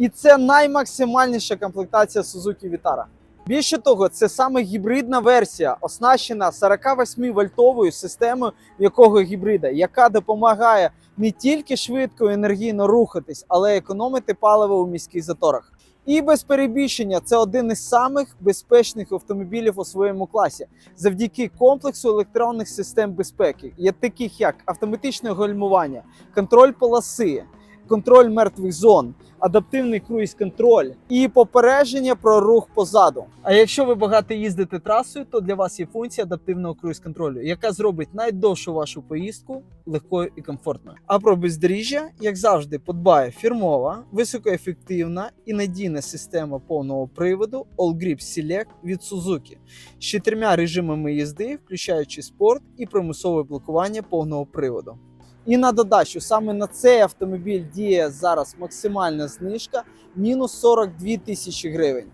І це наймаксимальніша комплектація Suzuki Vitara. Більше того, це саме гібридна версія, оснащена 48 вольтовою системою якого гібрида, яка допомагає не тільки швидко і енергійно рухатись, але й економити паливо у міських заторах. І без перебільшення це один із самих безпечних автомобілів у своєму класі завдяки комплексу електронних систем безпеки, є таких як автоматичне гальмування, контроль полоси, контроль мертвих зон, адаптивний круїз-контроль і попередження про рух позаду. А якщо ви багато їздите трасою, то для вас є функція адаптивного круїз-контролю, яка зробить найдовшу вашу поїздку легкою і комфортною. А про бездоріжжя, як завжди, подбає фірмова, високоефективна і надійна система повного приводу All Grip Select від Suzuki з чотирма режимами їзди, включаючи спорт і примусове блокування повного приводу. І на додачу саме на цей автомобіль діє зараз максимальна знижка мінус 42 тисячі гривень.